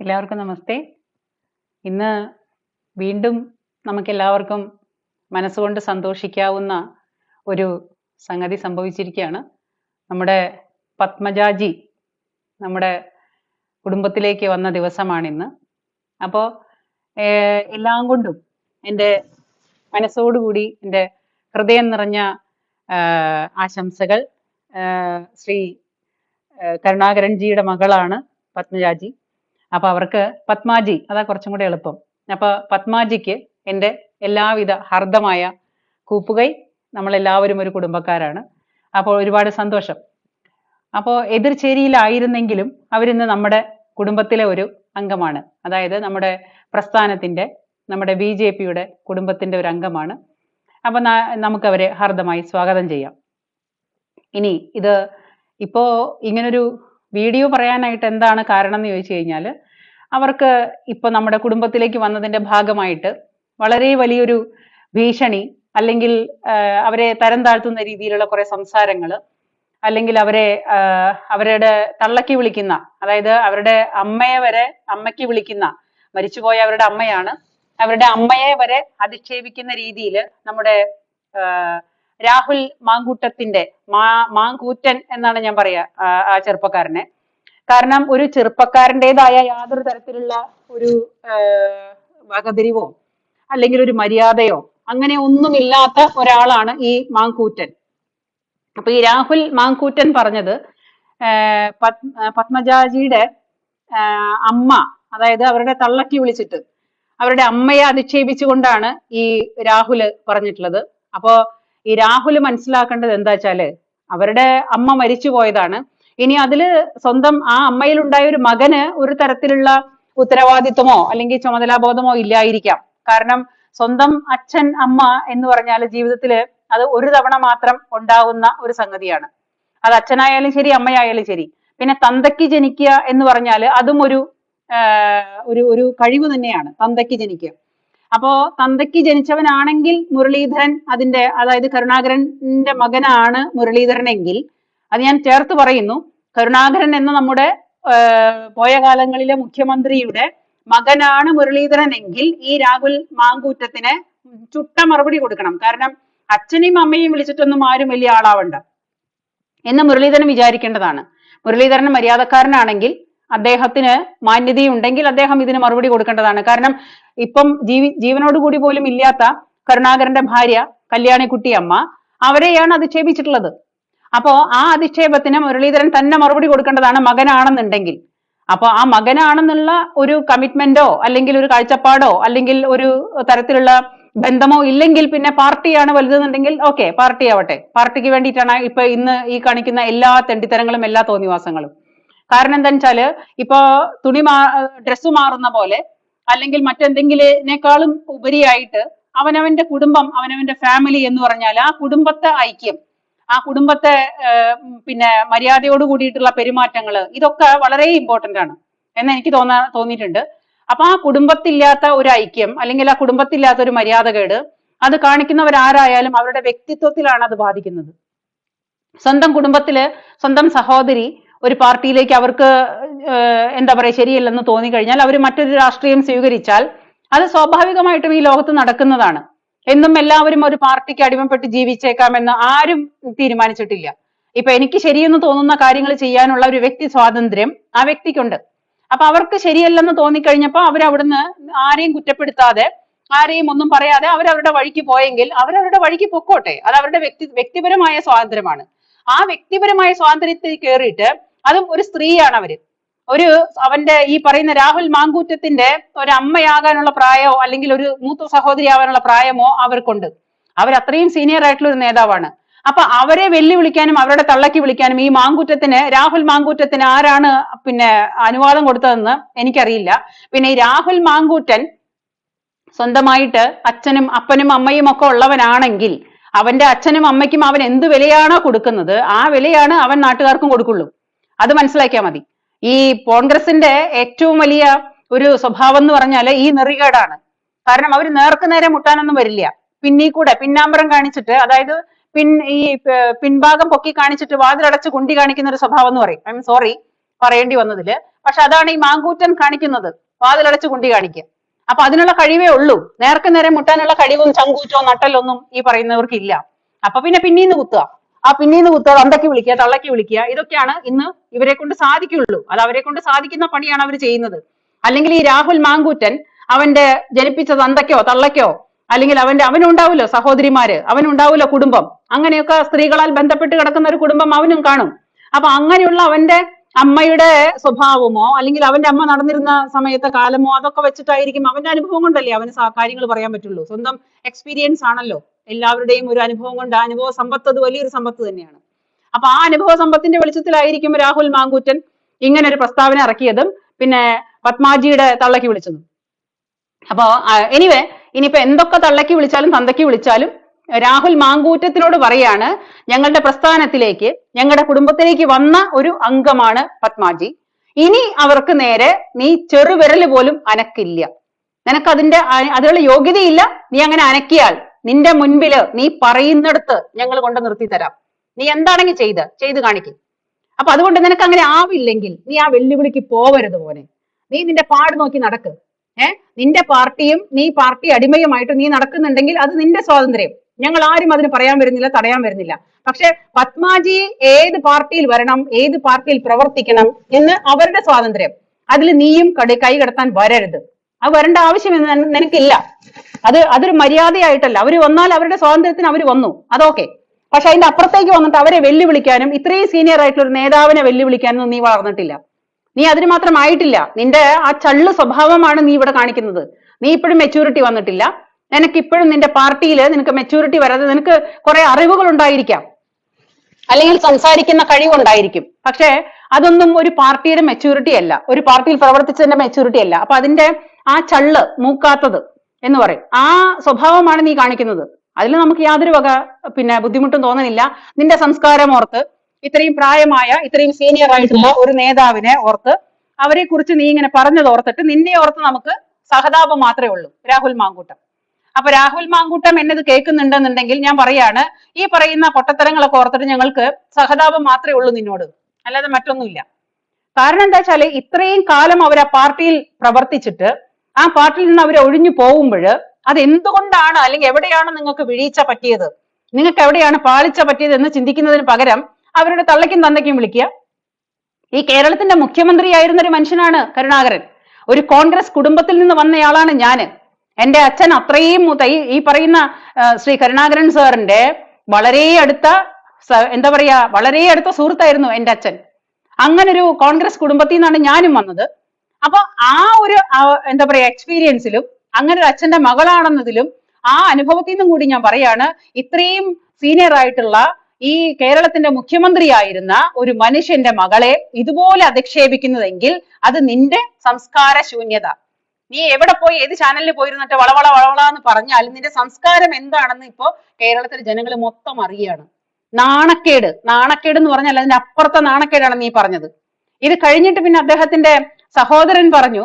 എല്ലാവർക്കും നമസ്തേ. ഇന്ന് വീണ്ടും നമുക്കെല്ലാവർക്കും മനസ്സുകൊണ്ട് സന്തോഷിക്കാവുന്ന ഒരു സംഗതി സംഭവിച്ചിരിക്കുകയാണ്. നമ്മുടെ പത്മജാജി നമ്മുടെ കുടുംബത്തിലേക്ക് വന്ന ദിവസമാണിന്ന്. അപ്പോൾ എല്ലാം കൊണ്ടും എന്റെ മനസ്സോടുകൂടി എന്റെ ഹൃദയം നിറഞ്ഞ ആശംസകൾ ശ്രീ കരുണാകരൻജിയുടെ മകളാണ് പത്മജാജി. അപ്പൊ അവർക്ക് പത്മാജി അതാ കുറച്ചും കൂടെ എളുപ്പം. അപ്പൊ പത്മാജിക്ക് എന്റെ എല്ലാവിധ ഹർദ്ദമായ കൂപ്പുകൈ നമ്മളെല്ലാവരും ഒരു കുടുംബക്കാരാണ്. അപ്പോൾ ഒരുപാട് സന്തോഷം. അപ്പോൾ എതിർചേരിയിലായിരുന്നെങ്കിലും അവരിന്ന് നമ്മുടെ കുടുംബത്തിലെ ഒരു അംഗമാണ്. അതായത് നമ്മുടെ പ്രസ്ഥാനത്തിന്റെ നമ്മുടെ ബി ജെ പിയുടെ കുടുംബത്തിന്റെ ഒരു അംഗമാണ്. അപ്പൊ നമുക്ക് നമുക്കവരെ ഹാർദമായി സ്വാഗതം ചെയ്യാം. ഇനി ഇത് ഇപ്പോ ഇങ്ങനൊരു വീഡിയോ പറയാനായിട്ട് എന്താണ് കാരണം എന്ന് ചോദിച്ചു കഴിഞ്ഞാൽ അവർക്ക് ഇപ്പൊ നമ്മുടെ കുടുംബത്തിലേക്ക് വന്നതിന്റെ ഭാഗമായിട്ട് വളരെ വലിയൊരു ഭീഷണി അല്ലെങ്കിൽ അവരെ തരം താഴ്ത്തുന്ന രീതിയിലുള്ള കുറെ സംസാരങ്ങൾ അല്ലെങ്കിൽ അവരെ അവരുടെ തള്ളക്കി വിളിക്കുന്ന അതായത് അവരുടെ അമ്മയെ വരെ അമ്മയ്ക്ക് വിളിക്കുന്ന മരിച്ചുപോയ അവരുടെ അമ്മയാണ്. അവരുടെ അമ്മയെ വരെ അധിക്ഷേപിക്കുന്ന രീതിയിൽ നമ്മുടെ രാഹുൽ മാങ്കൂട്ടത്തിന്റെ മാ മാങ്കൂറ്റൻ എന്നാണ് ഞാൻ പറയാ ആ, ചെറുപ്പക്കാരനെ. കാരണം ഒരു ചെറുപ്പക്കാരന്റെതായ യാതൊരു തരത്തിലുള്ള ഒരു വകതിരിവോ അല്ലെങ്കിൽ ഒരു മര്യാദയോ അങ്ങനെ ഒന്നുമില്ലാത്ത ഒരാളാണ് ഈ മാങ്കൂറ്റൻ. അപ്പൊ ഈ രാഹുൽ മാങ്കൂറ്റൻ പറഞ്ഞത് പത്മജാജിയുടെ അമ്മ അതായത് അവരുടെ തള്ളക്കി വിളിച്ചിട്ട് അവരുടെ അമ്മയെ അധിക്ഷേപിച്ചുകൊണ്ടാണ് ഈ രാഹുൽ പറഞ്ഞിട്ടുള്ളത്. അപ്പോ ഈ രാഹുൽ മനസ്സിലാക്കേണ്ടത് എന്താ വെച്ചാൽ അവരുടെ അമ്മ മരിച്ചു പോയതാണ്. ഇനി അതിൽ സ്വന്തം ആ അമ്മയിൽ ഉണ്ടായ ഒരു മകന് ഒരു തരത്തിലുള്ള ഉത്തരവാദിത്വമോ അല്ലെങ്കിൽ ചുമതലാബോധമോ ഇല്ലായിരിക്കാം. കാരണം സ്വന്തം അച്ഛൻ അമ്മ എന്ന് പറഞ്ഞാൽ ജീവിതത്തിൽ അത് ഒരു തവണ മാത്രം ഉണ്ടാകുന്ന ഒരു സംഗതിയാണ്. അത് അച്ഛനായാലും ശരി അമ്മയായാലും ശരി. പിന്നെ തന്തയ്ക്ക് ജനിക്കുക എന്ന് പറഞ്ഞാൽ അതും ഒരു ഒരു ഒരു കഴിവ് തന്നെയാണ്. തന്തയ്ക്ക് ജനിക്കുക. അപ്പോ തന്തയ്ക്ക് ജനിച്ചവനാണെങ്കിൽ മുരളീധരൻ അതിന്റെ അതായത് കരുണാകരന്റെ മകനാണ് മുരളീധരനെങ്കിൽ അത് ഞാൻ ചേർത്ത് പറയുന്നു. കരുണാകരൻ എന്ന നമ്മുടെ പോയ കാലങ്ങളിലെ മുഖ്യമന്ത്രിയുടെ മകനാണ് മുരളീധരൻ എങ്കിൽ ഈ രാഹുൽ മാങ്കൂറ്റത്തിന് ചുട്ട മറുപടി കൊടുക്കണം. കാരണം അച്ഛനെയും അമ്മയും വിളിച്ചിട്ടൊന്നും ആരും വലിയ ആളാവണ്ട എന്ന് മുരളീധരൻ വിചാരിക്കേണ്ടതാണ്. മുരളീധരൻ മര്യാദക്കാരനാണെങ്കിൽ അദ്ദേഹത്തിന് മാന്യതയുണ്ടെങ്കിൽ അദ്ദേഹം ഇതിന് മറുപടി കൊടുക്കേണ്ടതാണ്. കാരണം ഇപ്പം ജീവി ജീവനോടുകൂടി പോലും ഇല്ലാത്ത കരുണാകരന്റെ ഭാര്യ കല്യാണിക്കുട്ടി അമ്മ അവരെയാണ് അധിക്ഷേപിച്ചിട്ടുള്ളത്. അപ്പോ ആ അധിക്ഷേപത്തിന് മുരളീധരൻ തന്നെ മറുപടി കൊടുക്കേണ്ടതാണ് മകനാണെന്നുണ്ടെങ്കിൽ. അപ്പൊ ആ മകനാണെന്നുള്ള ഒരു കമ്മിറ്റ്മെന്റോ അല്ലെങ്കിൽ ഒരു കാഴ്ചപ്പാടോ അല്ലെങ്കിൽ ഒരു തരത്തിലുള്ള ബന്ധമോ ഇല്ലെങ്കിൽ പിന്നെ പാർട്ടിയാണ് വലുതെന്നുണ്ടെങ്കിൽ ഓക്കെ പാർട്ടി ആവട്ടെ. പാർട്ടിക്ക് വേണ്ടിയിട്ടാണ് ഇപ്പൊ ഇന്ന് ഈ കാണിക്കുന്ന എല്ലാ തെണ്ടിത്തരങ്ങളും എല്ലാ തോന്നിവാസങ്ങളും. കാരണം എന്താ വെച്ചാൽ ഇപ്പൊ തുണി മാ ഡ്രസ്സ് മാറുന്ന പോലെ അല്ലെങ്കിൽ മറ്റെന്തെങ്കിലിനേക്കാളും ഉപരിയായിട്ട് അവനവന്റെ കുടുംബം അവനവന്റെ ഫാമിലി എന്ന് പറഞ്ഞാൽ ആ കുടുംബത്തെ ഐക്യം ആ കുടുംബത്തെ പിന്നെ മര്യാദയോട് കൂടിയിട്ടുള്ള പെരുമാറ്റങ്ങൾ ഇതൊക്കെ വളരെ ഇമ്പോർട്ടന്റ് ആണ് എന്ന് എനിക്ക് തോന്നാ തോന്നിയിട്ടുണ്ട്. അപ്പൊ ആ കുടുംബത്തില്ലാത്ത ഒരു ഐക്യം അല്ലെങ്കിൽ ആ കുടുംബത്തില്ലാത്ത ഒരു മര്യാദകേട് അത് കാണിക്കുന്നവരാരായാലും അവരുടെ വ്യക്തിത്വത്തിലാണ് അത് ബാധിക്കുന്നത്. സ്വന്തം കുടുംബത്തിൽ സ്വന്തം സഹോദരി ഒരു പാർട്ടിയിലേക്ക് അവർക്ക് എന്താ പറയുക ശരിയല്ലെന്ന് തോന്നിക്കഴിഞ്ഞാൽ അവർ മറ്റൊരു രാഷ്ട്രീയം സ്വീകരിച്ചാൽ അത് സ്വാഭാവികമായിട്ടും ഈ ലോകത്ത് നടക്കുന്നതാണ്. എന്നും എല്ലാവരും ഒരു പാർട്ടിക്ക് അടിമപ്പെട്ട് ജീവിച്ചേക്കാമെന്ന് ആരും തീരുമാനിച്ചിട്ടില്ല. ഇപ്പൊ എനിക്ക് ശരിയെന്ന് തോന്നുന്ന കാര്യങ്ങൾ ചെയ്യാനുള്ള ഒരു വ്യക്തി സ്വാതന്ത്ര്യം ആ വ്യക്തിക്കുണ്ട്. അപ്പൊ അവർക്ക് ശരിയല്ലെന്ന് തോന്നിക്കഴിഞ്ഞപ്പോ അവർ ആരെയും കുറ്റപ്പെടുത്താതെ ആരെയും ഒന്നും പറയാതെ അവരവരുടെ വഴിക്ക് പോയെങ്കിൽ അവരവരുടെ വഴിക്ക് പൊക്കോട്ടെ. അത് അവരുടെ വ്യക്തി വ്യക്തിപരമായ സ്വാതന്ത്ര്യമാണ്. ആ വ്യക്തിപരമായ സ്വാതന്ത്ര്യത്തിൽ കയറിയിട്ട് അതും ഒരു സ്ത്രീയാണ് അവർ. ഒരു അവന്റെ ഈ പറയുന്ന രാഹുൽ മാങ്കൂറ്റത്തിന്റെ ഒരു അമ്മയാകാനുള്ള പ്രായമോ അല്ലെങ്കിൽ ഒരു മൂത്ത സഹോദരി ആവാനുള്ള പ്രായമോ അവർക്കുണ്ട്. അവർ അത്രയും സീനിയർ ആയിട്ടുള്ള ഒരു നേതാവാണ്. അപ്പൊ അവരെ വെല്ലുവിളിക്കാനും അവരുടെ തള്ളക്കി വിളിക്കാനും ഈ മാങ്കൂറ്റത്തിന് രാഹുൽ മാങ്കൂറ്റത്തിന് ആരാണ് പിന്നെ അനുവാദം കൊടുത്തതെന്ന് എനിക്കറിയില്ല. പിന്നെ ഈ രാഹുൽ മാങ്കൂറ്റൻ സ്വന്തമായിട്ട് അച്ഛനും അപ്പനും അമ്മയും ഒക്കെ ഉള്ളവനാണെങ്കിൽ അവന്റെ അച്ഛനും അമ്മയ്ക്കും അവൻ എന്ത് വിലയാണോ കൊടുക്കുന്നത് ആ വിലയാണ് അവൻ നാട്ടുകാർക്കും കൊടുക്കുള്ളൂ. അത് മനസ്സിലാക്കിയാൽ മതി. ഈ കോൺഗ്രസിന്റെ ഏറ്റവും വലിയ ഒരു സ്വഭാവം എന്ന് പറഞ്ഞാൽ ഈ നെറികേടാണ്. കാരണം അവർ നേർക്ക് നേരെ മുട്ടാനൊന്നും വരില്ല. പിന്നീ കൂടെ പിന്നാമ്പരം കാണിച്ചിട്ട് അതായത് പിൻ ഈ പിൻഭാഗം പൊക്കി കാണിച്ചിട്ട് വാതിലടച്ച് കുണ്ടി കാണിക്കുന്ന ഒരു സ്വഭാവം എന്ന് പറയും. ഐ എം സോറി പറയേണ്ടി വന്നതിൽ. പക്ഷെ അതാണ് ഈ മാങ്കൂറ്റൻ കാണിക്കുന്നത്. വാതിലടച്ച് കുണ്ടി കാണിക്കുക അപ്പൊ അതിനുള്ള കഴിവേ ഉള്ളൂ. നേർക്ക് നേരെ മുട്ടാനുള്ള കഴിവും ചങ്കൂറ്റോ നട്ടലൊന്നും ഈ പറയുന്നവർക്കില്ല. അപ്പൊ പിന്നെ പിന്നീന്ന് കുത്തുക. ആ പിന്നീന്ന് കുത്തുക തന്തയ്ക്ക് വിളിക്കുക തള്ളയ്ക്ക് വിളിക്കുക ഇതൊക്കെയാണ് ഇന്ന് ഇവരെ കൊണ്ട് സാധിക്കുള്ളൂ അത് അവരെ കൊണ്ട് സാധിക്കുന്ന പണിയാണ് അവർ ചെയ്യുന്നത്. അല്ലെങ്കിൽ ഈ രാഹുൽ മാങ്കൂറ്റൻ അവന്റെ ജനിപ്പിച്ച തന്തയ്ക്കോ തള്ളയ്ക്കോ അല്ലെങ്കിൽ അവന്റെ അവനുണ്ടാവുമല്ലോ സഹോദരിമാര് അവനുണ്ടാവുമല്ലോ കുടുംബം അങ്ങനെയൊക്കെ സ്ത്രീകളാൽ ബന്ധപ്പെട്ട് കിടക്കുന്ന ഒരു കുടുംബം അവനും കാണും. അപ്പൊ അങ്ങനെയുള്ള അവന്റെ അമ്മയുടെ സ്വഭാവമോ അല്ലെങ്കിൽ അവന്റെ അമ്മ നടന്നിരുന്ന സമയത്തെ കാലമോ അതൊക്കെ വെച്ചിട്ടായിരിക്കും അവന്റെ അനുഭവം കൊണ്ടല്ലേ അവന് കാര്യങ്ങൾ പറയാൻ പറ്റുള്ളൂ. സ്വന്തം എക്സ്പീരിയൻസ് ആണല്ലോ. എല്ലാവരുടെയും ഒരു അനുഭവം കൊണ്ട് ആ അനുഭവ സമ്പത്ത് അത് വലിയൊരു സമ്പത്ത് തന്നെയാണ്. അപ്പൊ ആ അനുഭവ സമ്പത്തിന്റെ വെളിച്ചത്തിലായിരിക്കും രാഹുൽ മാങ്കൂറ്റൻ ഇങ്ങനെ ഒരു പ്രസ്താവന ഇറക്കിയതും പിന്നെ പത്മാജിയുടെ തള്ളക്ക് വിളിച്ചതും. അപ്പോ എനിവേ ഇനിയിപ്പോ എന്തൊക്കെ തള്ളക്ക് വിളിച്ചാലും തന്തയ്ക്ക് വിളിച്ചാലും രാഹുൽ മാങ്കൂറ്റത്തിനോട് പറയാണ് ഞങ്ങളുടെ പ്രസ്ഥാനത്തിലേക്ക് ഞങ്ങളുടെ കുടുംബത്തിലേക്ക് വന്ന ഒരു അംഗമാണ് പത്മാജി. ഇനി അവർക്ക് നേരെ നീ ചെറുവിരൽ പോലും അനക്കില്ല. നിനക്ക് അതിന്റെ അതിനുള്ള യോഗ്യതയില്ല. നീ അങ്ങനെ അനക്കിയാൽ നിന്റെ മുൻപിൽ നീ പറയുന്നിടത്ത് ഞങ്ങൾ കൊണ്ട് നിർത്തി തരാം നീ എന്താണെങ്കിൽ ചെയ്ത് ചെയ്ത് കാണിക്കും. അപ്പൊ അതുകൊണ്ട് നിനക്ക് അങ്ങനെ ആവില്ലെങ്കിൽ നീ ആ വെല്ലുവിളിക്ക് പോവരുത് പോലെ നീ നിന്റെ പാട് നോക്കി നടക്ക്. ഏഹ് നിന്റെ പാർട്ടിയും നീ പാർട്ടി അടിമയുമായിട്ട് നീ നടക്കുന്നുണ്ടെങ്കിൽ അത് നിന്റെ സ്വാതന്ത്ര്യം. ഞങ്ങൾ ആരും അതിന് പറയാൻ വരുന്നില്ല തടയാൻ വരുന്നില്ല. പക്ഷെ പത്മാജി ഏത് പാർട്ടിയിൽ വരണം ഏത് പാർട്ടിയിൽ പ്രവർത്തിക്കണം എന്ന് അവരുടെ സ്വാതന്ത്ര്യം. അതിൽ നീയും കടി കൈ കടത്താൻ വരരുത്. അത് വരേണ്ട ആവശ്യം നിനക്കില്ല. അത് അതൊരു മര്യാദയായിട്ടല്ല. അവർ വന്നാൽ അവരുടെ സ്വാതന്ത്ര്യത്തിന് അവർ വന്നു. അതൊക്കെ പക്ഷെ അതിന്റെ അപ്പുറത്തേക്ക് വന്നിട്ട് അവരെ വെല്ലുവിളിക്കാനും ഇത്രയും സീനിയർ ആയിട്ടുള്ള ഒരു നേതാവിനെ വെല്ലുവിളിക്കാനും നീ വളർന്നിട്ടില്ല. നീ അതിന് മാത്രം ആയിട്ടില്ല. നിന്റെ ആ ചള്ളു സ്വഭാവമാണ് നീ ഇവിടെ കാണിക്കുന്നത്. നീ ഇപ്പോഴും മെച്ചൂരിറ്റി വന്നിട്ടില്ല. നിനക്ക് ഇപ്പോഴും നിന്റെ പാർട്ടിയിൽ നിനക്ക് മെച്ചൂരിറ്റി വരാതെ നിനക്ക് കുറെ അറിവുകൾ ഉണ്ടായിരിക്കാം അല്ലെങ്കിൽ സംസാരിക്കുന്ന കഴിവുണ്ടായിരിക്കും. പക്ഷേ അതൊന്നും ഒരു പാർട്ടിയുടെ മെച്ചൂരിറ്റി അല്ല. ഒരു പാർട്ടിയിൽ പ്രവർത്തിച്ചതിന്റെ മെച്ചൂരിറ്റി അല്ല. അപ്പൊ അതിന്റെ ആ ചള്ള് മൂക്കാത്തത് എന്ന് പറയും. ആ സ്വഭാവമാണ് നീ കാണിക്കുന്നത്. അതിൽ നമുക്ക് യാതൊരു വക പിന്നെ ബുദ്ധിമുട്ടും തോന്നുന്നില്ല നിന്റെ സംസ്കാരം ഓർത്ത് ഇത്രയും പ്രായമായ ഇത്രയും സീനിയർ ആയിട്ടുള്ള ഒരു നേതാവിനെ ഓർത്ത് അവരെ കുറിച്ച് നീ ഇങ്ങനെ പറഞ്ഞത് ഓർത്തിട്ട് നിന്നെ ഓർത്ത് നമുക്ക് സഹതാപം മാത്രമേ ഉള്ളൂ. രാഹുൽ മാങ്കൂട്ടം. അപ്പൊ രാഹുൽ മാങ്കൂട്ടം എന്നത് കേൾക്കുന്നുണ്ടെന്നുണ്ടെങ്കിൽ ഞാൻ പറയാണ് ഈ പറയുന്ന പൊട്ടത്തരങ്ങളൊക്കെ ഓർത്തിട്ട് ഞങ്ങൾക്ക് സഹതാപം മാത്രമേ ഉള്ളൂ നിന്നോട്. അല്ലാതെ മറ്റൊന്നുമില്ല. കാരണം എന്താ വെച്ചാൽ ഇത്രയും കാലം അവർ ആ പാർട്ടിയിൽ പ്രവർത്തിച്ചിട്ട് ആ പാർട്ടിയിൽ നിന്ന് അവർ ഒഴിഞ്ഞു പോകുമ്പോൾ അത് എന്തുകൊണ്ടാണ് അല്ലെങ്കിൽ എവിടെയാണ് നിങ്ങൾക്ക് വീഴ്ച പറ്റിയത്? നിങ്ങൾക്ക് എവിടെയാണ് പാളിച്ച പറ്റിയത് എന്ന് ചിന്തിക്കുന്നതിന് പകരം അവരുടെ തള്ളയ്ക്കും തന്തയ്ക്കും വിളിക്കുക. ഈ കേരളത്തിന്റെ മുഖ്യമന്ത്രിയായിരുന്ന ഒരു മനുഷ്യനാണ് കരുണാകരൻ. ഒരു കോൺഗ്രസ് കുടുംബത്തിൽ നിന്ന് വന്നയാളാണ് ഞാൻ. എന്റെ അച്ഛൻ അത്രയും മുത ഈ- ഈ പറയുന്ന ശ്രീ കരുണാകരൻ സാറിന്റെ വളരെ അടുത്ത എന്താ പറയാ വളരെ അടുത്ത സുഹൃത്തായിരുന്നു എന്റെ അച്ഛൻ. അങ്ങനെ ഒരു കോൺഗ്രസ് കുടുംബത്തിൽ നിന്നാണ് ഞാനും വന്നത്. അപ്പൊ ആ ഒരു എന്താ പറയാ എക്സ്പീരിയൻസിലും അങ്ങനെ ഒരു അച്ഛന്റെ മകളാണെന്നതിലും ആ അനുഭവത്തിൽ നിന്നും കൂടി ഞാൻ പറയാണ് ഇത്രയും സീനിയർ ആയിട്ടുള്ള ഈ കേരളത്തിന്റെ മുഖ്യമന്ത്രിയായിരുന്ന ഒരു മനുഷ്യന്റെ മകളെ ഇതുപോലെ അധിക്ഷേപിക്കുന്നതെങ്കിൽ അത് നിന്റെ സംസ്കാര ശൂന്യത. നീ എവിടെ പോയി ഏത് ചാനലിൽ പോയിരുന്നിട്ട് വളവള വളവള എന്ന് പറഞ്ഞാലും നിന്റെ സംസ്കാരം എന്താണെന്ന് ഇപ്പോ കേരളത്തിലെ ജനങ്ങൾ മൊത്തം അറിയാണ് നാണക്കേട് നാണക്കേട് എന്ന് പറഞ്ഞാൽ അതിന്റെ അപ്പുറത്തെ നാണക്കേടാണ് നീ പറഞ്ഞത്. ഇത് കഴിഞ്ഞിട്ട് പിന്നെ അദ്ദേഹത്തിന്റെ സഹോദരൻ പറഞ്ഞു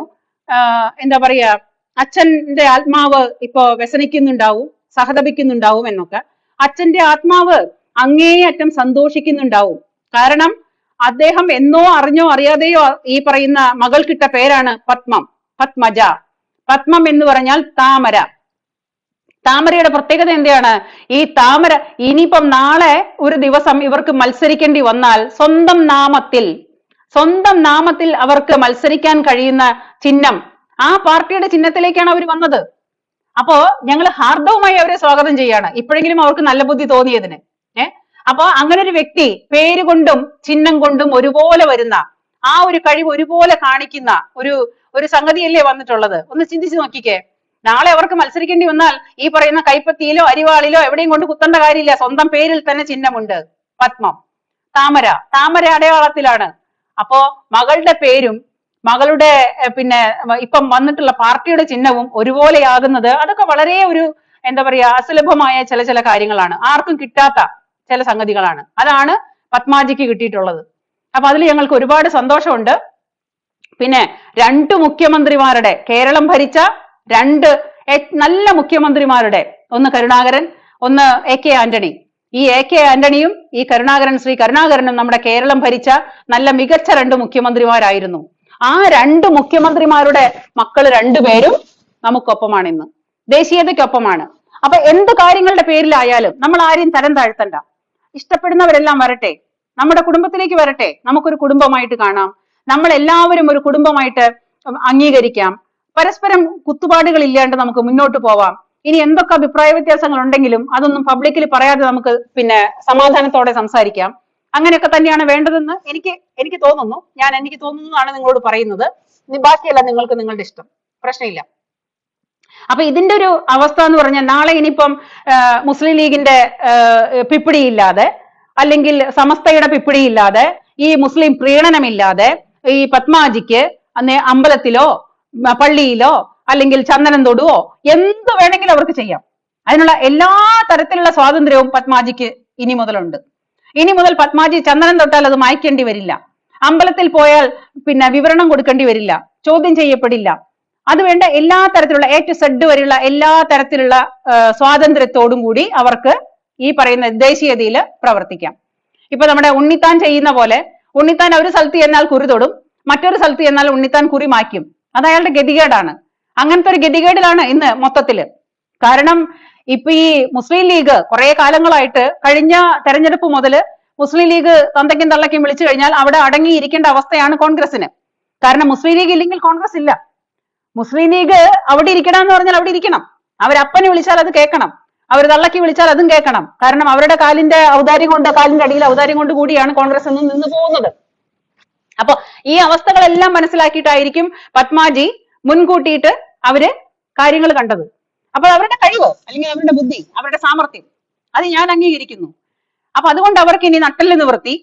എന്താ പറയാ അച്ഛന്റെ ആത്മാവ് ഇപ്പോ വ്യസനിക്കുന്നുണ്ടാവും സഹതപിക്കുന്നുണ്ടാവും എന്നൊക്കെ. അച്ഛന്റെ ആത്മാവ് അങ്ങേയറ്റം സന്തോഷിക്കുന്നുണ്ടാവും. കാരണം അദ്ദേഹം എന്നോ അറിഞ്ഞോ അറിയാതെയോ ഈ പറയുന്ന മകൾക്കിട്ട പേരാണ് പത്മം. പത്മജ. പത്മം എന്ന് പറഞ്ഞാൽ താമര. താമരയുടെ പ്രത്യേകത എന്താണ്? ഈ താമര ഇനിയിപ്പം നാളെ ഒരു ദിവസം ഇവർക്ക് മത്സരിക്കേണ്ടി വന്നാൽ സ്വന്തം നാമത്തിൽ സ്വന്തം നാമത്തിൽ അവർക്ക് മത്സരിക്കാൻ കഴിയുന്ന ചിഹ്നം ആ പാർട്ടിയുടെ ചിഹ്നത്തിലേക്കാണ് അവർ വന്നത്. അപ്പോ ഞങ്ങൾ ഹാർദവുമായി അവരെ സ്വാഗതം ചെയ്യാണ്. ഇപ്പോഴെങ്കിലും അവർക്ക് നല്ല ബുദ്ധി തോന്നിയതിന്. ഏഹ് അപ്പോ അങ്ങനെ ഒരു വ്യക്തി പേര് കൊണ്ടും ചിഹ്നം കൊണ്ടും ഒരുപോലെ വരുന്ന ആ ഒരു കഴിവ് ഒരുപോലെ കാണിക്കുന്ന ഒരു ഒരു സംഗതിയല്ലേ വന്നിട്ടുള്ളത്? ഒന്ന് ചിന്തിച്ചു നോക്കിക്കേ. നാളെ അവർക്ക് മത്സരിക്കേണ്ടി വന്നാൽ ഈ പറയുന്ന കൈപ്പത്തിയിലോ അരിവാളിലോ എവിടെയും കൊണ്ട് കുത്തേണ്ട കാര്യമില്ല. സ്വന്തം പേരിൽ തന്നെ ചിഹ്നമുണ്ട്. പത്മം. താമര. താമര അടയാളത്തിലാണ്. അപ്പോ മകളുടെ പേരും മകളുടെ പിന്നെ ഇപ്പം വന്നിട്ടുള്ള പാർട്ടിയുടെ ചിഹ്നവും ഒരുപോലെയാകുന്നത് അതൊക്കെ വളരെ ഒരു എന്താ പറയാ അസുലഭമായ ചില ചില കാര്യങ്ങളാണ്. ആർക്കും കിട്ടാത്ത ചില സംഗതികളാണ്. അതാണ് പത്മാജിക്ക് കിട്ടിയിട്ടുള്ളത്. അപ്പൊ അതിൽ ഞങ്ങൾക്ക് ഒരുപാട് സന്തോഷമുണ്ട്. പിന്നെ രണ്ട് മുഖ്യമന്ത്രിമാരുടെ കേരളം ഭരിച്ച രണ്ട് നല്ല മുഖ്യമന്ത്രിമാരുടെ ഒന്ന് കരുണാകരൻ ഒന്ന് എ കെ ആന്റണി. ഈ എ കെ ആന്റണിയും ഈ കരുണാകരൻ ശ്രീ കരുണാകരനും നമ്മുടെ കേരളം ഭരിച്ച നല്ല മികച്ച രണ്ട് മുഖ്യമന്ത്രിമാരായിരുന്നു. ആ രണ്ട് മുഖ്യമന്ത്രിമാരുടെ മക്കൾ രണ്ടുപേരും നമുക്കൊപ്പമാണ് ഇന്ന് ദേശീയതയ്ക്കൊപ്പമാണ്. അപ്പൊ എന്ത് കാര്യങ്ങളുടെ പേരിലായാലും നമ്മൾ ആരെയും തരം താഴ്ത്തണ്ട. ഇഷ്ടപ്പെടുന്നവരെല്ലാം വരട്ടെ. നമ്മുടെ കുടുംബത്തിലേക്ക് വരട്ടെ. നമുക്കൊരു കുടുംബമായിട്ട് കാണാം. നമ്മൾ എല്ലാവരും ഒരു കുടുംബമായിട്ട് അംഗീകരിക്കാം. പരസ്പരം കുത്തുപാടുകൾ ഇല്ലാണ്ട് നമുക്ക് മുന്നോട്ട് പോവാം. ഇനി എന്തൊക്കെ അഭിപ്രായ വ്യത്യാസങ്ങൾ ഉണ്ടെങ്കിലും അതൊന്നും പബ്ലിക്കിൽ പറയാതെ നമുക്ക് പിന്നെ സമാധാനത്തോടെ സംസാരിക്കാം. അങ്ങനെയൊക്കെ തന്നെയാണ് വേണ്ടതെന്ന് എനിക്ക് എനിക്ക് തോന്നുന്നു. ഞാൻ എനിക്ക് തോന്നുന്നതാണ് നിങ്ങളോട് പറയുന്നത്. ബാക്കിയല്ല നിങ്ങൾക്ക് നിങ്ങളുടെ ഇഷ്ടം. പ്രശ്നമില്ല. അപ്പൊ ഇതിന്റെ ഒരു അവസ്ഥ എന്ന് പറഞ്ഞാൽ നാളെ ഇനിയിപ്പം മുസ്ലിം ലീഗിന്റെ പിപ്പിടിയില്ലാതെ അല്ലെങ്കിൽ സമസ്തയുടെ പിപ്പിടിയില്ലാതെ ഈ മുസ്ലിം പ്രീണനമില്ലാതെ ഈ പത്മാജിക്ക് അന്ന് അമ്പലത്തിലോ പള്ളിയിലോ അല്ലെങ്കിൽ ചന്ദനം തൊടുവോ എന്ത് വേണമെങ്കിലും അവർക്ക് ചെയ്യാം. അതിനുള്ള എല്ലാ തരത്തിലുള്ള സ്വാതന്ത്ര്യവും പത്മാജിക്ക് ഇനി മുതലുണ്ട്. ഇനി മുതൽ പത്മാജി ചന്ദനം തൊട്ടാൽ അത് മായ്ക്കേണ്ടി വരില്ല. അമ്പലത്തിൽ പോയാൽ പിന്നെ വിവരണം കൊടുക്കേണ്ടി വരില്ല. ചോദ്യം ചെയ്യപ്പെടില്ല. അത് വേണ്ട എല്ലാ തരത്തിലുള്ള എ ടു സെഡ് വരെയുള്ള എല്ലാ തരത്തിലുള്ള സ്വാതന്ത്ര്യത്തോടും കൂടി അവർക്ക് ഈ പറയുന്ന ദേശീയതയിൽ പ്രവർത്തിക്കാം. ഇപ്പൊ നമ്മുടെ ഉണ്ണിത്താൻ ചെയ്യുന്ന പോലെ ഉണ്ണിത്താൻ ഒരു സ്ഥലത്ത് ചെന്നാൽ കുറി തൊടും മറ്റൊരു സ്ഥലത്ത് ചെന്നാൽ ഉണ്ണിത്താൻ കുറി മായ്ക്കും. അത് അയാളുടെ ഗതികേടാണ്. അങ്ങനത്തെ ഒരു ഗതികേടിലാണ് ഇന്ന് മൊത്തത്തിൽ. കാരണം ഇപ്പൊ ഈ മുസ്ലിം ലീഗ് കുറെ കാലങ്ങളായിട്ട് കഴിഞ്ഞ തെരഞ്ഞെടുപ്പ് മുതൽ മുസ്ലിം ലീഗ് തന്തയ്ക്കും തള്ളയ്ക്കും വിളിച്ചു കഴിഞ്ഞാൽ അവിടെ അടങ്ങിയിരിക്കേണ്ട അവസ്ഥയാണ് കോൺഗ്രസിന് കാരണം മുസ്ലിം ലീഗ് ഇല്ലെങ്കിൽ കോൺഗ്രസ് ഇല്ല. മുസ്ലിം ലീഗ് അവിടെ ഇരിക്കണം എന്ന് പറഞ്ഞാൽ അവിടെ ഇരിക്കണം. അവരപ്പനെ വിളിച്ചാൽ അത് കേൾക്കണം. അവർ തള്ളക്കി വിളിച്ചാൽ അതും കേൾക്കണം. കാരണം അവരുടെ കാലിന്റെ ഔദാര്യം കൊണ്ട് കാലിന്റെ അടിയിൽ ഔദാര്യം കൊണ്ട് കൂടിയാണ് കോൺഗ്രസ് എന്ന് നിന്ന് പോകുന്നത്. അപ്പൊ ഈ അവസ്ഥകളെല്ലാം മനസ്സിലാക്കിയിട്ടായിരിക്കും പത്മാജി മുൻകൂട്ടിയിട്ട് അവർ കാര്യങ്ങൾ കണ്ടത്. അപ്പോൾ അവരുടെ കഴിവ്? അല്ലെങ്കിൽ അവരുടെ ബുദ്ധി അവരുടെ സാമർത്ഥ്യം അത് ഞാൻ അംഗീകരിക്കുന്നു. അപ്പൊ അതുകൊണ്ട് അവർക്ക് ഇനി നട്ടൽ നിവർത്തി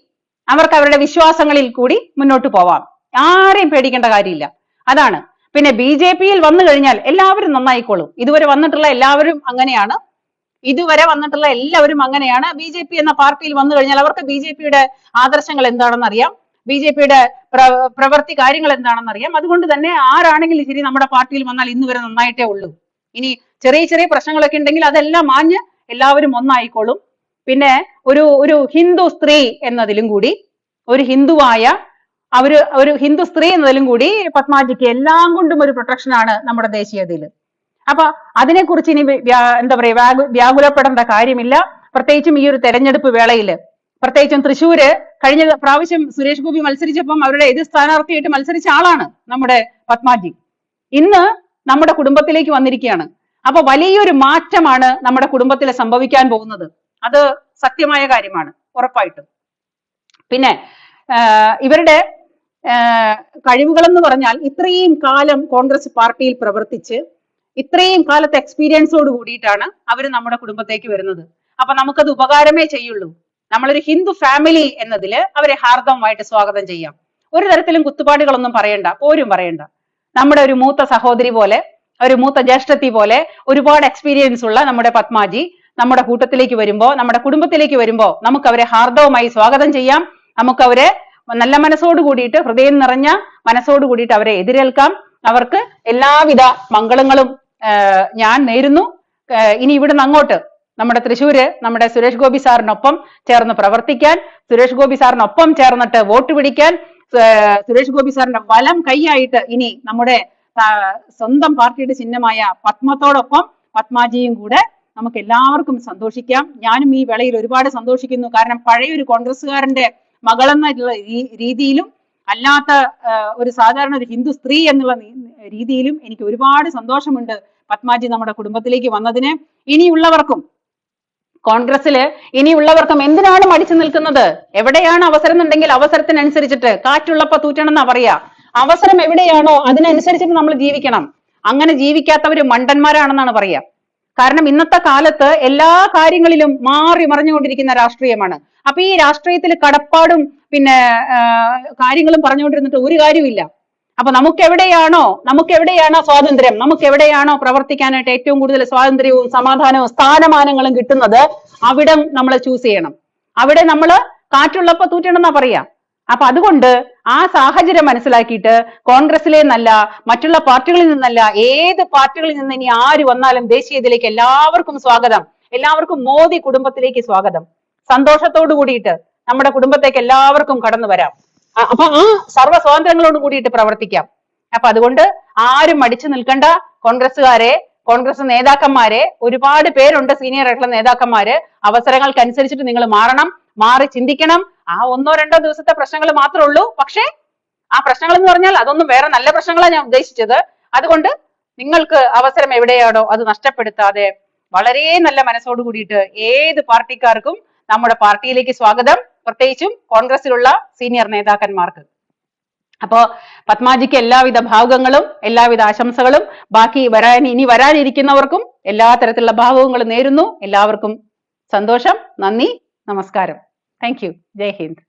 അവർക്ക് അവരുടെ വിശ്വാസങ്ങളിൽ കൂടി മുന്നോട്ട് പോവാം. ആരെയും പേടിക്കേണ്ട കാര്യമില്ല. അതാണ്. പിന്നെ ബി ജെ പിയിൽ വന്നു കഴിഞ്ഞാൽ എല്ലാവരും നന്നായിക്കോളും. ഇതുവരെ വന്നിട്ടുള്ള എല്ലാവരും അങ്ങനെയാണ്. ഇതുവരെ വന്നിട്ടുള്ള എല്ലാവരും അങ്ങനെയാണ്. ബി ജെ പി എന്ന പാർട്ടിയിൽ വന്നു കഴിഞ്ഞാൽ അവർക്ക് ബി ജെ പിയുടെ ആദർശങ്ങൾ എന്താണെന്ന് അറിയാം ബി ജെ പിയുടെ പ്രവൃത്തി കാര്യങ്ങൾ എന്താണെന്ന് അറിയാം അതുകൊണ്ട് തന്നെ ആരാണെങ്കിലും ശരി നമ്മുടെ പാർട്ടിയിൽ വന്നാൽ ഇന്ന് വരെ നന്നായിട്ടേ ഉള്ളൂ. ഇനി ചെറിയ ചെറിയ പ്രശ്നങ്ങളൊക്കെ ഉണ്ടെങ്കിൽ അതെല്ലാം മാഞ്ഞ് എല്ലാവരും ഒന്നായിക്കോളും. പിന്നെ ഒരു ഒരു ഹിന്ദു സ്ത്രീ എന്നതിലും കൂടി ഒരു ഹിന്ദുവായ അവർ ഒരു ഹിന്ദു സ്ത്രീ എന്നതിലും കൂടി പത്മാജിക്ക് എല്ലാം കൊണ്ടും ഒരു പ്രൊട്ടക്ഷനാണ് നമ്മുടെ ദേശീയതയിൽ അപ്പൊ അതിനെക്കുറിച്ച് ഇനി എന്താ പറയാ വ്യാകു- വ്യാകുലപ്പെടേണ്ട കാര്യമില്ല. പ്രത്യേകിച്ചും ഈ ഒരു തെരഞ്ഞെടുപ്പ് വേളയിൽ പ്രത്യേകിച്ചും തൃശ്ശൂര് കഴിഞ്ഞ പ്രാവശ്യം സുരേഷ് ഗോപി മത്സരിച്ചപ്പം അവരുടെ എതിർ സ്ഥാനാർത്ഥിയായിട്ട് മത്സരിച്ച ആളാണ് നമ്മുടെ പത്മാജി. ഇന്ന് നമ്മുടെ കുടുംബത്തിലേക്ക് വന്നിരിക്കുകയാണ്. അപ്പൊ വലിയൊരു മാറ്റമാണ് നമ്മുടെ കുടുംബത്തിൽ സംഭവിക്കാൻ പോകുന്നത്. അത് സത്യമായ കാര്യമാണ് ഉറപ്പായിട്ടും. പിന്നെ ഇവരുടെ കഴിവുകൾ എന്ന് പറഞ്ഞാൽ ഇത്രയും കാലം കോൺഗ്രസ് പാർട്ടിയിൽ പ്രവർത്തിച്ച് ഇത്രയും കാലത്തെ എക്സ്പീരിയൻസോട് കൂടിയിട്ടാണ് അവർ നമ്മുടെ കുടുംബത്തേക്ക് വരുന്നത്. അപ്പൊ നമുക്കത് ഉപകാരമേ ചെയ്യുള്ളൂ. നമ്മളൊരു ഹിന്ദു ഫാമിലി എന്നതിൽ അവരെ ഹാർദവമായിട്ട് സ്വാഗതം ചെയ്യാം. ഒരു തരത്തിലും കുത്തുപാടികളൊന്നും പറയണ്ട പോരും പറയണ്ട. നമ്മുടെ ഒരു മൂത്ത സഹോദരി പോലെ ഒരു മൂത്ത ജ്യേഷ്ഠത്തി പോലെ ഒരുപാട് എക്സ്പീരിയൻസ് ഉള്ള നമ്മുടെ പത്മാജി നമ്മുടെ കൂട്ടത്തിലേക്ക് വരുമ്പോ നമ്മുടെ കുടുംബത്തിലേക്ക് വരുമ്പോ നമുക്ക് അവരെ ഹാർദവമായി സ്വാഗതം ചെയ്യാം. നമുക്ക് അവരെ നല്ല മനസ്സോട് കൂടിയിട്ട് ഹൃദയം നിറഞ്ഞ മനസ്സോട് കൂടിയിട്ട് അവരെ എതിരേൽക്കാം. അവർക്ക് എല്ലാവിധ മംഗളങ്ങളും ഞാൻ നേരുന്നു. ഇനി ഇവിടുന്ന് അങ്ങോട്ട് നമ്മുടെ തൃശ്ശൂര് നമ്മുടെ സുരേഷ് ഗോപി സാറിനൊപ്പം ചേർന്ന് പ്രവർത്തിക്കാൻ സുരേഷ് ഗോപി സാറിനൊപ്പം ചേർന്നിട്ട് വോട്ട് പിടിക്കാൻ സുരേഷ് ഗോപി സാറിന്റെ വലം കൈയായിട്ട് ഇനി നമ്മുടെ സ്വന്തം പാർട്ടിയുടെ ചിഹ്നമായ പത്മത്തോടൊപ്പം പത്മാജിയും കൂടെ നമുക്ക് എല്ലാവർക്കും സന്തോഷിക്കാം. ഞാനും ഈ വേളയിൽ ഒരുപാട് സന്തോഷിക്കുന്നു. കാരണം പഴയ ഒരു കോൺഗ്രസ്സുകാരന്റെ മകളെന്ന രീതിയിലും അല്ലാത്ത ഒരു സാധാരണ ഒരു ഹിന്ദു സ്ത്രീ എന്നുള്ള രീതിയിലും എനിക്ക് ഒരുപാട് സന്തോഷമുണ്ട്. പത്മാജി നമ്മുടെ കുടുംബത്തിലേക്ക് വന്നതിന് ഇനിയുള്ളവർക്കും കോൺഗ്രസ്സിൽ ഇനിയുള്ളവർക്കും എന്തിനാണ് മടിച്ചു നിൽക്കുന്നത്? എവിടെയാണ് അവസരം എന്നുണ്ടെങ്കിൽ അവസരത്തിനനുസരിച്ചിട്ട് കാറ്റുള്ളപ്പോ തൂറ്റണമെന്നാ പറയാ. അവസരം എവിടെയാണോ അതിനനുസരിച്ചിട്ട് നമ്മൾ ജീവിക്കണം. അങ്ങനെ ജീവിക്കാത്തവര് മണ്ടന്മാരാണെന്നാണ് പറയാ. കാരണം ഇന്നത്തെ കാലത്ത് എല്ലാ കാര്യങ്ങളിലും മാറി മറിഞ്ഞുകൊണ്ടിരിക്കുന്ന രാഷ്ട്രീയമാണ്. അപ്പൊ ഈ രാഷ്ട്രീയത്തിൽ കടപ്പാടും പിന്നെ കാര്യങ്ങളും പറഞ്ഞുകൊണ്ടിരുന്നിട്ട് ഒരു കാര്യമില്ല അപ്പൊ നമുക്ക് എവിടെയാണോ നമുക്ക് എവിടെയാണോ സ്വാതന്ത്ര്യം? നമുക്ക് എവിടെയാണോ പ്രവർത്തിക്കാനായിട്ട് ഏറ്റവും കൂടുതൽ സ്വാതന്ത്ര്യവും സമാധാനവും സ്ഥാനമാനങ്ങളും കിട്ടുന്നത്? അവിടെ നമ്മൾ ചൂസ് ചെയ്യണം. അവിടെ നമ്മൾ കാറ്റുള്ളപ്പോ തൂറ്റണമെന്നാ പറയാ. അപ്പൊ അതുകൊണ്ട് ആ സാഹചര്യം മനസ്സിലാക്കിയിട്ട് കോൺഗ്രസിലെ നിന്നല്ല മറ്റുള്ള പാർട്ടികളിൽ നിന്നല്ല ഏത് പാർട്ടികളിൽ നിന്ന് ഇനി ആര് വന്നാലും ദേശീയതയിലേക്ക് എല്ലാവർക്കും സ്വാഗതം. എല്ലാവർക്കും മോദി കുടുംബത്തിലേക്ക് സ്വാഗതം. സന്തോഷത്തോടു കൂടിയിട്ട് നമ്മുടെ കുടുംബത്തേക്ക് എല്ലാവർക്കും കടന്നു വരാം. അപ്പൊ ആ സർവ സ്വാതന്ത്ര്യങ്ങളോട് കൂടിയിട്ട് പ്രവർത്തിക്കാം. അപ്പൊ അതുകൊണ്ട് ആരും മടിച്ചു നിൽക്കണ്ട. കോൺഗ്രസ്സുകാരെ കോൺഗ്രസ് നേതാക്കന്മാരെ ഒരുപാട് പേരുണ്ട് സീനിയർ ആയിട്ടുള്ള നേതാക്കന്മാര്. അവസരങ്ങൾക്കനുസരിച്ചിട്ട് നിങ്ങൾ മാറണം മാറി ചിന്തിക്കണം. ആ ഒന്നോ രണ്ടോ ദിവസത്തെ പ്രശ്നങ്ങൾ മാത്രമേ ഉള്ളൂ. പക്ഷേ ആ പ്രശ്നങ്ങൾ എന്ന് പറഞ്ഞാൽ അതൊന്നും വേറെ നല്ല പ്രശ്നങ്ങളാണ് ഞാൻ ഉദ്ദേശിച്ചത്. അതുകൊണ്ട് നിങ്ങൾക്ക് അവസരം എവിടെയാണോ അത് നഷ്ടപ്പെടുത്താതെ വളരെ നല്ല മനസ്സോട് കൂടിയിട്ട് ഏത് പാർട്ടിക്കാർക്കും നമ്മുടെ പാർട്ടിയിലേക്ക് സ്വാഗതം. പ്രത്യേകിച്ചും കോൺഗ്രസിലുള്ള സീനിയർ നേതാക്കന്മാർക്ക്. അപ്പോ പത്മാജിക്ക് എല്ലാവിധ ഭാവുകങ്ങളും എല്ലാവിധ ആശംസകളും ബാക്കി വരാൻ ഇനി വരാനിരിക്കുന്നവർക്കും എല്ലാ തരത്തിലുള്ള ഭാവുകങ്ങളും നേരുന്നു. എല്ലാവർക്കും സന്തോഷം നന്ദി നമസ്കാരം. Thank you Jai Hind.